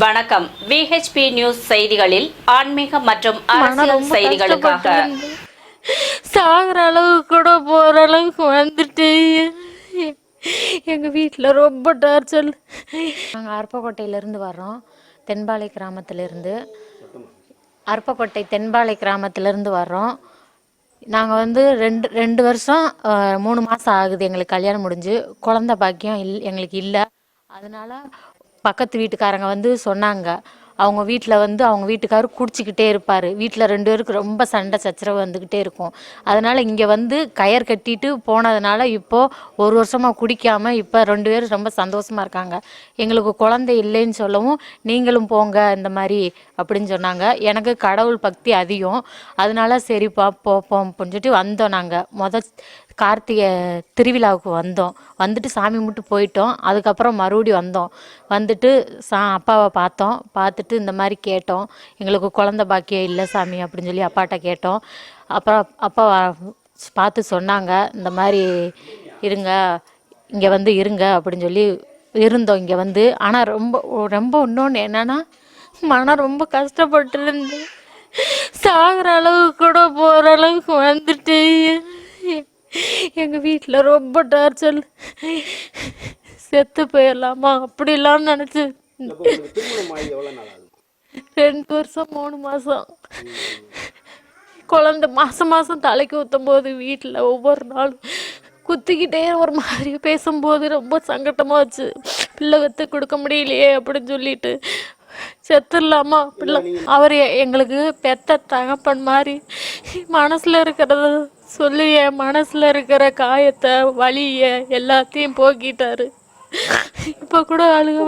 வணக்கம். VHP news செய்திகளில் ஆன்மீக மற்றும் அரசியல் செய்திகளுக்காக இருந்து சாகுற அளவுக்கு கூட போகிற அளவுக்கு வந்துட்டு. எங்கள் வீட்டில் ரொம்ப டார்ச்சல் நாங்கள் அருப்பக்கோட்டையிலேருந்து வர்றோம். தென்பாலை கிராமத்திலேருந்து. அருப்பக்கோட்டை தென்பாலை கிராமத்திலேருந்து வர்றோம். நாங்கள் வந்து ரெண்டு ரெண்டு வருஷம் மூணு மாதம் ஆகுது எங்களுக்கு கல்யாணம் முடிஞ்சு. குழந்த பாக்கியம் இல் எங்களுக்கு இல்லை. அதனால பக்கத்து வீட்டுக்காரங்க வந்து சொன்னாங்க. அவங்க வீட்டில் வந்து அவங்க வீட்டுக்காரர் குடிச்சிக்கிட்டே இருப்பார். வீட்டில் ரெண்டு பேருக்கு ரொம்ப சண்டை சச்சரவு வந்துக்கிட்டே இருக்கும். அதனால் இங்கே வந்து கயர் கட்டிட்டு போனதுனால இப்போது ஒரு வருஷமாக குடிக்காமல் இப்போ ரெண்டு பேரும் ரொம்ப சந்தோஷமாக இருக்காங்க. எங்களுக்கு குழந்தை இல்லைன்னு சொல்லவும் நீங்களும் போங்க இந்த மாதிரி அப்படின்னு சொன்னாங்க. எனக்கு கடவுள் பக்தி அதிகம். அதனால சரிப்பா போப்போம் அப்படின்னு சொல்லிட்டு வந்தோம் நாங்கள் முத கார்த்திகை திருவிழாவுக்கு வந்தோம். வந்துட்டு சாமி மட்டும் போயிட்டோம். அதுக்கப்புறம் மறுபடியும் வந்தோம். வந்துட்டு சா அப்பாவை பார்த்தோம். பார்த்துட்டு இந்த மாதிரி கேட்டோம். எங்களுக்கு குழந்த பாக்கியம் இல்லை சாமி அப்படின்னு சொல்லி அப்பாட்ட கேட்டோம். அப்புறம் அப்பா பார்த்து சொன்னாங்க இந்த மாதிரி இருங்க இங்கே வந்து இருங்க அப்படின்னு சொல்லி இருந்தோம் இங்கே வந்து. ஆனால் ரொம்ப ரொம்ப இன்னொன்று என்னன்னா மனம் ரொம்ப கஷ்டப்பட்டு இருந்து சாகுற அளவுக்கு கூட போகிற அளவுக்கு வந்துட்டு எங்கள் வீட்டில் ரொம்ப டார்ச்சல் செத்து போயிடலாமா? அப்படிலாம் நினச்சி. ரெண்டு வருஷம் மூணு மாதம் குழந்த மாதம் மாதம் தலைக்கு ஊற்றும் போது வீட்டில் ஒவ்வொரு நாளும் குத்திக்கிட்டே ஒரு மாதிரி பேசும்போது ரொம்ப சங்கட்டமாச்சு பிள்ளை வெத்து கொடுக்க முடியலையே அப்படின்னு சொல்லிட்டு. செத்துடலாமா? பிள்ளை அவர் எங்களுக்கு பெத்த தகப்பன் மாதிரி மனசில் இருக்கிறத சொல்லி என் மனசில் இருக்கிற காயத்தை வலியை எல்லாத்தையும் போக்கிட்டாரு. இப்போ கூட அழுக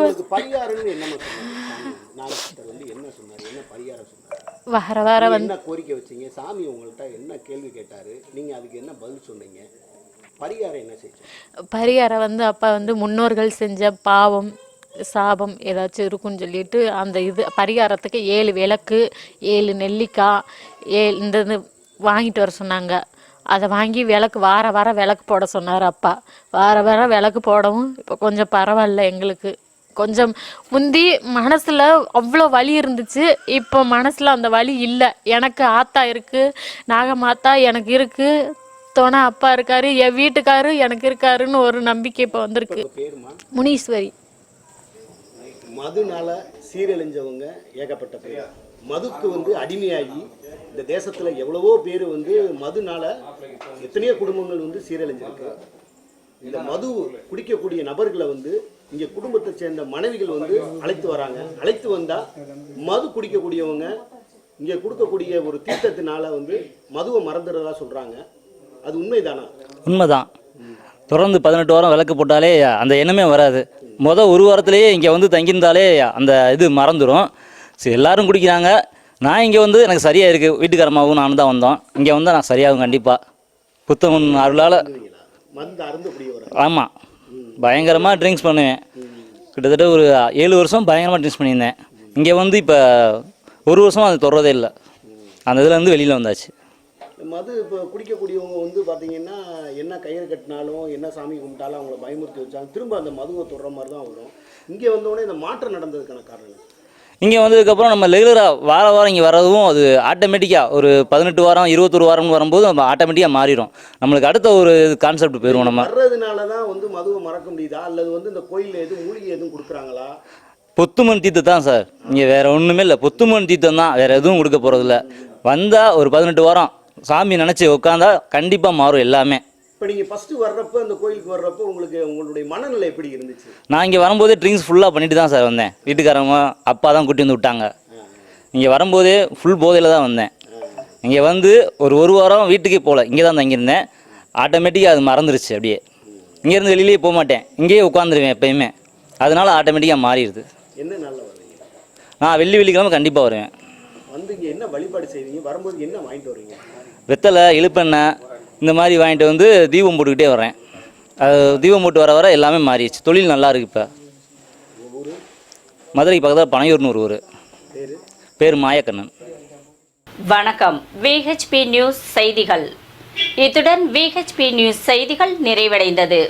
வர வர வந்து கோரிக்கை வச்சீங்க? சாமி உங்கள்கிட்ட என்ன கேள்வி கேட்டாரு? நீங்க அதுக்கு என்ன பதில் சொன்னீங்க? பரிகாரம் என்ன செஞ்சீங்க பரிகாரம் வந்து அப்பா வந்து முன்னோர்கள் செஞ்ச பாவம் சாபம் ஏதாச்சும் இருக்குன்னு சொல்லிட்டு அந்த இது பரிகாரத்துக்கு ஏழு விளக்கு ஏழு நெல்லிக்காய் ஏழு இந்த வாங்கிட்டு வர சொன்னாங்க. அதை வாங்கி விளக்கு வார வாரம் விளக்கு போட சொன்னார் அப்பா. வார வாரம் விளக்கு போடவும் இப்போ கொஞ்சம் பரவாயில்ல எங்களுக்கு. கொஞ்சம் முந்தி மனசில் அவ்வளோ வலி இருந்துச்சு. இப்போ மனசில் அந்த வலி இல்லை. எனக்கு ஆத்தா இருக்குது நாகமாத்தா எனக்கு இருக்குது துணை அப்பா இருக்காரு என் வீட்டுக்காரு எனக்கு இருக்காருன்னு ஒரு நம்பிக்கை இப்போ வந்திருக்கு. முனீஸ்வரி. மதுனால சீரழிஞ்சவங்க ஏகப்பட்ட பேர். மதுக்கு வந்து அடிமையாகி இந்த தேசத்துல எவ்வளவோ பேர் வந்து மதுனால எத்தனையோ குடும்பங்கள் வந்து சீரழிஞ்சிருக்கு. இந்த மது குடிக்கக்கூடிய நபர்களை வந்து இங்க குடும்பத்தை சேர்ந்த மனைவிகள் வந்து அழைத்து வராங்க. அழைத்து வந்தா மது குடிக்கக்கூடியவங்க இங்க கொடுக்கக்கூடிய ஒரு தீர்த்தத்தினால வந்து மதுவை மறந்துடுறதா சொல்றாங்க. அது உண்மைதானா? உண்மைதான். தொடர்ந்து பதினெட்டு வாரம் விளக்கு போட்டாலே அந்த எண்ணமே வராது. மொதல் ஒரு வாரத்துலேயே இங்கே வந்து தங்கியிருந்தாலே அந்த இது மறந்துடும் சரி எல்லோரும் குடிக்கிறாங்க. நான் இங்கே வந்து எனக்கு சரியாக இருக்குது வீட்டுக்காரமாகவும் நானும் தான் வந்தோம். இங்கே வந்தால் நான் சரியாகும் கண்டிப்பாக புத்தகம் அருளால் ஆமாம் பயங்கரமாக ட்ரிங்க்ஸ் பண்ணுவேன். கிட்டத்தட்ட ஒரு ஏழு வருஷம் பயங்கரமாக ட்ரிங்க்ஸ் பண்ணியிருந்தேன். இங்கே வந்து இப்போ ஒரு வருஷமாக அது தொடரதே இல்லை. அந்த இதுலேருந்து வெளியில் வந்தாச்சு. மது இப்போ குடிக்கக்கூடியவங்க வந்து பார்த்தீங்கன்னா என்ன கயிறு கட்டினாலும் என்ன சாமி கும்பிட்டாலும் அவங்கள பயமுறுத்தி வச்சாலும் திரும்ப அந்த மதுவை தொடுற மாதிரி தான் வரும். இங்கே வந்தோடனே இந்த மாற்றம் நடந்ததுக்கான காரணம்? இங்கே வந்ததுக்கப்புறம் நம்ம ரெகுலராக வார வாரம் இங்கே வரதும் அது ஆட்டோமேட்டிக்காக ஒரு பதினெட்டு வாரம் இருபத்தொரு வாரம்னு வரும்போது நம்ம ஆட்டோமேட்டிக்காக மாறிடும். நம்மளுக்கு அடுத்த ஒரு கான்செப்ட் போயிடுவோம் நம்ம. வர்றதுனால தான் வந்து மதுவை மறக்க முடியுதா? அல்லது வந்து இந்த கோயிலில் எதுவும் மூலிகை எதுவும் கொடுக்குறாங்களா? பொத்துமன் தீர்த்தம் தான் சார். இங்கே வேறு ஒன்றுமே இல்லை. பொத்துமன் தீர்த்தம் தான். வேறு எதுவும் கொடுக்க போகிறதில்ல வந்தால் ஒரு பதினெட்டு வாரம் சாமி நினச்சி உட்காந்தா கண்டிப்பாக மாறும் எல்லாமே. இப்போ நீங்கள் ஃபஸ்ட்டு வர்றப்ப அந்த கோயிலுக்கு வர்றப்ப உங்களுக்கு உங்களுடைய மனநிலை எப்படி இருந்துச்சு? நான் இங்கே வரும்போதே ட்ரிங்க்ஸ் ஃபுல்லாக பண்ணிட்டு தான் சார் வந்தேன். வீட்டுக்காரங்க அப்பா தான் கூட்டி வந்து விட்டாங்க. இங்கே வரும்போதே ஃபுல் போதையில் தான் வந்தேன். இங்கே வந்து ஒரு ஒரு வாரம் வீட்டுக்கே போகல இங்கே தான் தங்கியிருந்தேன். ஆட்டோமேட்டிக்காக அது மறந்துருச்சு அப்படியே. இங்கேருந்து வெளியிலேயே போக மாட்டேன். இங்கேயே உட்காந்துருவேன் எப்பயுமே. அதனால ஆட்டோமேட்டிக்காக மாறிடுது. என்ன நாளில் வர்றீங்க? நான் வெள்ளி வெள்ளிக்கிழமை கண்டிப்பாக வருவேன். வந்து இங்கே என்ன வழிபாடு செய்வீங்க? வரும்போது என்ன வாங்கிட்டு வர்றீங்க? வெத்தலை இழுப்பெண்ணெய் இந்த மாதிரி வாங்கிட்டு வந்து தீபம் போட்டுக்கிட்டே வரேன் அது தீபம் போட்டு வர வர எல்லாமே மாறிடுச்சு. தொழில் நல்லா இருக்கு இப்போ. மதுரைக்கு பக்கத்தில் பனையூர்னு ஒரு ஊர். பேர் மாயக்கண்ணன். வணக்கம். விஹெச்பி நியூஸ் செய்திகள். இத்துடன் விஹெச்பி நியூஸ் செய்திகள் நிறைவடைந்தது.